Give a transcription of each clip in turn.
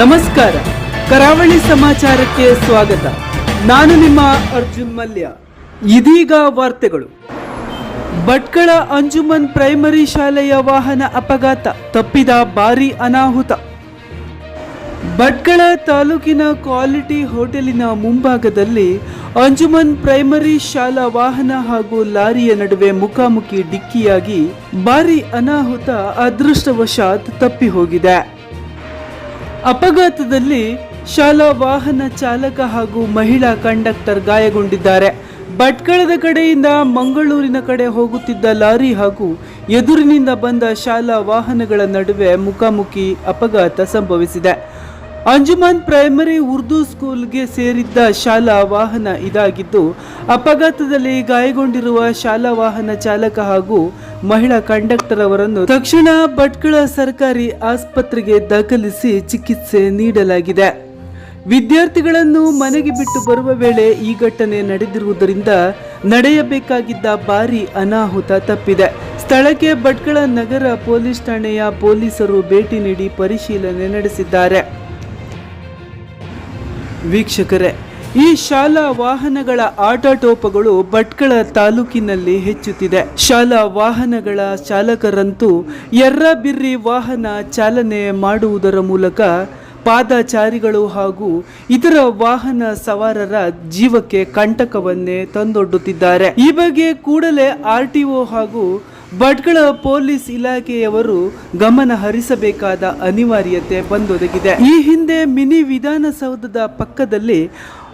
ನಮಸ್ಕಾರ. ಕರಾವಳಿ ಸಮಾಚಾರಕ್ಕೆ ಸ್ವಾಗತ. ನಾನು ನಿಮ್ಮ ಅರ್ಜುನ್ ಮಲ್ಯ. ಇದೀಗ ವಾರ್ತೆಗಳು. ಭಟ್ಕಳ ಅಂಜುಮನ್ ಪ್ರೈಮರಿ ಶಾಲೆಯ ವಾಹನ ಅಪಘಾತ ತಪ್ಪಿದ ಭಾರಿ ಅನಾಹುತ. ಭಟ್ಕಳ ತಾಲೂಕಿನ ಕ್ವಾಲಿಟಿ ಹೋಟೆಲಿನ ಮುಂಭಾಗದಲ್ಲಿ ಅಂಜುಮನ್ ಪ್ರೈಮರಿ ಶಾಲಾ ವಾಹನ ಹಾಗೂ ಲಾರಿಯ ನಡುವೆ ಮುಖಾಮುಖಿ ಡಿಕ್ಕಿಯಾಗಿ ಭಾರಿ ಅನಾಹುತ ಅದೃಷ್ಟವಶಾತ್ ತಪ್ಪಿ ಹೋಗಿದೆ ಅಪಘಾತದಲ್ಲಿ ಶಾಲಾ ವಾಹನ ಚಾಲಕ ಹಾಗೂ ಮಹಿಳಾ ಕಂಡಕ್ಟರ್ ಗಾಯಗೊಂಡಿದ್ದಾರೆ. ಭಟ್ಕಳದ ಕಡೆಯಿಂದ ಮಂಗಳೂರಿನ ಕಡೆ ಹೋಗುತ್ತಿದ್ದ ಲಾರಿ ಹಾಗೂ ಎದುರಿನಿಂದ ಬಂದ ಶಾಲಾ ವಾಹನಗಳ ನಡುವೆ ಮುಖಾಮುಖಿ ಅಪಘಾತ ಸಂಭವಿಸಿದೆ. ಅಂಜುಮಾನ್ ಪ್ರೈಮರಿ ಉರ್ದು ಸ್ಕೂಲ್ಗೆ ಸೇರಿದ್ದ ಶಾಲಾ ವಾಹನ ಇದಾಗಿದ್ದು, ಅಪಘಾತದಲ್ಲಿ ಗಾಯಗೊಂಡಿರುವ ಶಾಲಾ ವಾಹನ ಚಾಲಕ ಹಾಗೂ ಮಹಿಳಾ ಕಂಡಕ್ಟರ್ ಅವರನ್ನು ತಕ್ಷಣ ಭಟ್ಕಳ ಸರ್ಕಾರಿ ಆಸ್ಪತ್ರೆಗೆ ದಾಖಲಿಸಿ ಚಿಕಿತ್ಸೆ ನೀಡಲಾಗಿದೆ. ವಿದ್ಯಾರ್ಥಿಗಳನ್ನು ಮನೆಗೆ ಬಿಟ್ಟು ಬರುವ ವೇಳೆ ಈ ಘಟನೆ ನಡೆದಿರುವುದರಿಂದ ನಡೆಯಬೇಕಾಗಿದ್ದ ಭಾರಿ ಅನಾಹುತ ತಪ್ಪಿದೆ. ಸ್ಥಳಕ್ಕೆ ಭಟ್ಕಳ ನಗರ ಪೊಲೀಸ್ ಠಾಣೆಯ ಪೊಲೀಸರು ಭೇಟಿ ನೀಡಿ ಪರಿಶೀಲನೆ ನಡೆಸಿದ್ದಾರೆ. ವೀಕ್ಷಕರೇ ಈ ಶಾಲಾ ವಾಹನಗಳ ಆಟಾಟೋಪಗಳು ಭಟ್ಕಳ ತಾಲೂಕಿನಲ್ಲಿ ಹೆಚ್ಚುತ್ತಿದೆ. ಶಾಲಾ ವಾಹನಗಳ ಚಾಲಕರಂತೂ ಎರ್ರಬಿರ್ರಿ ವಾಹನ ಚಾಲನೆ ಮಾಡುವುದರ ಮೂಲಕ ಪಾದಚಾರಿಗಳು ಹಾಗೂ ಇತರ ವಾಹನ ಸವಾರರ ಜೀವಕ್ಕೆ ಕಂಟಕವನ್ನೇ ತಂದೊಡ್ಡುತ್ತಿದ್ದಾರೆ. ಈ ಬಗ್ಗೆ ಕೂಡಲೇ ಆರ್ ಹಾಗೂ ಭಟ್ಕಳ ಪೊಲೀಸ್ ಇಲಾಖೆಯವರು ಗಮನ ಹರಿಸಬೇಕಾದ ಅನಿವಾರ್ಯತೆ ಬಂದೊದಗಿದೆ. ಈ ಹಿಂದೆ ಮಿನಿ ವಿಧಾನಸೌಧದ ಪಕ್ಕದಲ್ಲಿ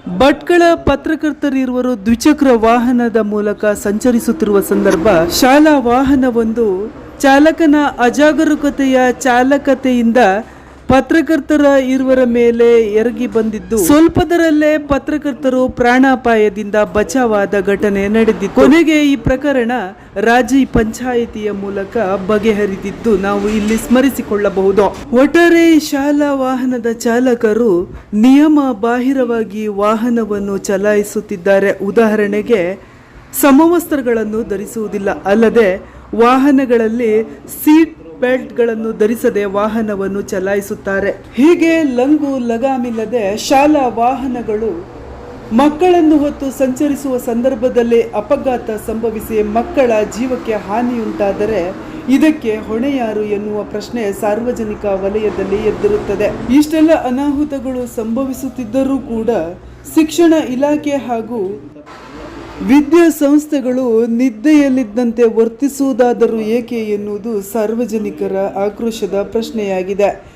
ಭಟ್ಕಳ ಪತ್ರಕರ್ತರಿರುವರು ದ್ವಿಚಕ್ರ ವಾಹನದ ಮೂಲಕ ಸಂಚರಿಸುತ್ತಿರುವ ಸಂದರ್ಭ ಶಾಲಾ ವಾಹನವೊಂದು ಚಾಲಕನ ಅಜಾಗರೂಕತೆಯ ಚಾಲಕತೆಯಿಂದ ಪತ್ರಕರ್ತರ ಇರುವರ ಮೇಲೆ ಎರಗಿ ಬಂದಿದ್ದು. ಸ್ವಲ್ಪದರಲ್ಲೇ ಪತ್ರಕರ್ತರು ಪ್ರಾಣಾಪಾಯದಿಂದ ಬಚಾವಾದ ಘಟನೆ ನಡೆದಿತ್ತು. ಕೊನೆಗೆ ಈ ಪ್ರಕರಣ ರಾಜಿ ಪಂಚಾಯಿತಿಯ ಮೂಲಕ ಬಗೆಹರಿದಿದ್ದು ನಾವು ಇಲ್ಲಿ ಸ್ಮರಿಸಿಕೊಳ್ಳಬಹುದು. ಒಟ್ಟಾರೆ ಶಾಲಾ ವಾಹನದ ಚಾಲಕರು ನಿಯಮ ಬಾಹಿರವಾಗಿ ವಾಹನವನ್ನು ಚಲಾಯಿಸುತ್ತಿದ್ದಾರೆ. ಉದಾಹರಣೆಗೆ, ಸಮವಸ್ತ್ರಗಳನ್ನು ಧರಿಸುವುದಿಲ್ಲ. ಅಲ್ಲದೆ ವಾಹನಗಳಲ್ಲಿ ಸೀಟ್ ಬೆಲ್ಟ್ಗಳನ್ನು ಧರಿಸದೆ ವಾಹನವನ್ನು ಚಲಾಯಿಸುತ್ತಾರೆ. ಹೀಗೆ ಲಂಗು ಲಗಾಮಿಲ್ಲದೆ ಶಾಲಾ ವಾಹನಗಳು ಮಕ್ಕಳನ್ನು ಹೊತ್ತು ಸಂಚರಿಸುವ ಸಂದರ್ಭದಲ್ಲಿ ಅಪಘಾತ ಸಂಭವಿಸಿ ಮಕ್ಕಳ ಜೀವಕ್ಕೆ ಹಾನಿಯುಂಟಾದರೆ ಇದಕ್ಕೆ ಹೊಣೆ ಯಾರು ಎನ್ನುವ ಪ್ರಶ್ನೆ ಸಾರ್ವಜನಿಕ ವಲಯದಲ್ಲಿ ಎದ್ದಿರುತ್ತದೆ. ಇಷ್ಟೆಲ್ಲ ಅನಾಹುತಗಳು ಸಂಭವಿಸುತ್ತಿದ್ದರೂ ಕೂಡ ಶಿಕ್ಷಣ ಇಲಾಖೆ ಹಾಗೂ ವಿದ್ಯಾಸಂಸ್ಥೆಗಳು ನಿದ್ದೆಯಲ್ಲಿದ್ದಂತೆ ವರ್ತಿಸುವುದಾದರೂ ಏಕೆ ಎನ್ನುವುದು ಸಾರ್ವಜನಿಕರ ಆಕ್ರೋಶದ ಪ್ರಶ್ನೆಯಾಗಿದೆ.